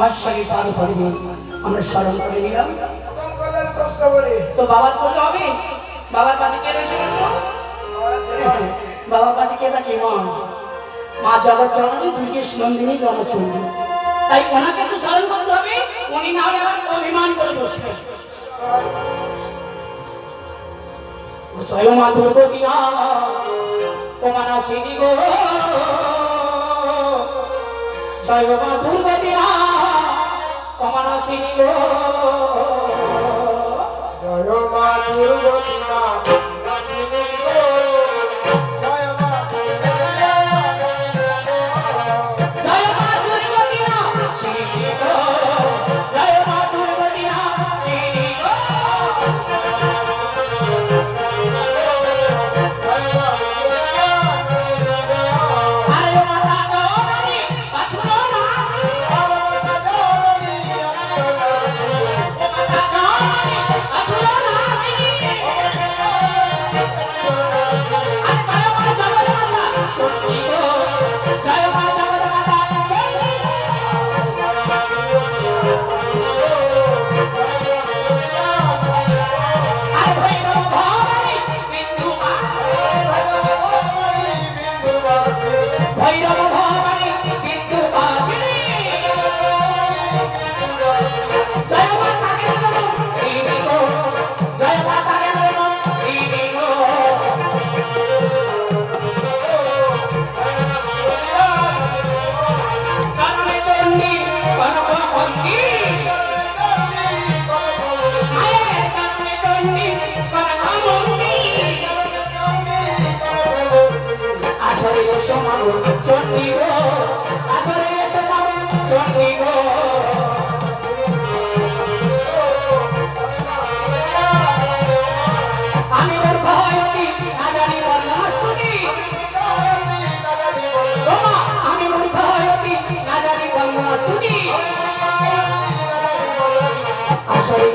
মহেশ্বরী পাদ পদ্মে আমরা স্মরণ করে নিলাম। তো বাবার করলে হবে? বাবার পাশে কে রয়েছে বাবার পাশে কে থাকে? মা। মা জগৎ জননী দুর্গেশ নন্দিনী জনচন্ডী তাই ওনাকে তো স্মরণ করতে হবে। উনি না হলে আবার অভিমান করে বসবে। জয় মা দুর্গতি না ও মানা সিদ্ধি গো। জয় মা দুর্গতি না ও মানা জয় মা light up.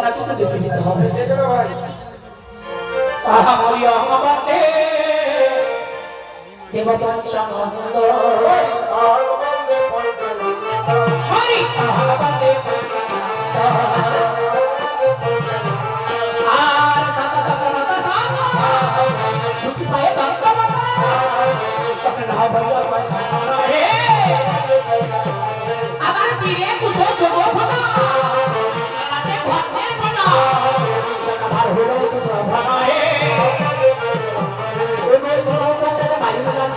ওনাকে দেখে নিতে হবে। দেখে না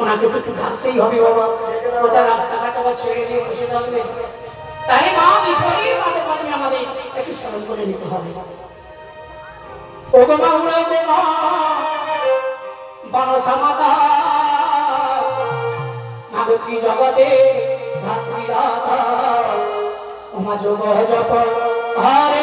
ওনাকে তো একটু ঘাসতেই হবে, বাবা। ওটা রাস্তাঘাট আবার ছেড়ে দিয়ে বসে থাকবে। তাই মা বিষয়ের মাঝে মাঝে আমাদের একটু স্মরণ করে নিতে হবে। ও গো মা গো মা নাগতি জগতে যোগ জপ হরে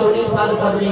শরীফ আল কাদরি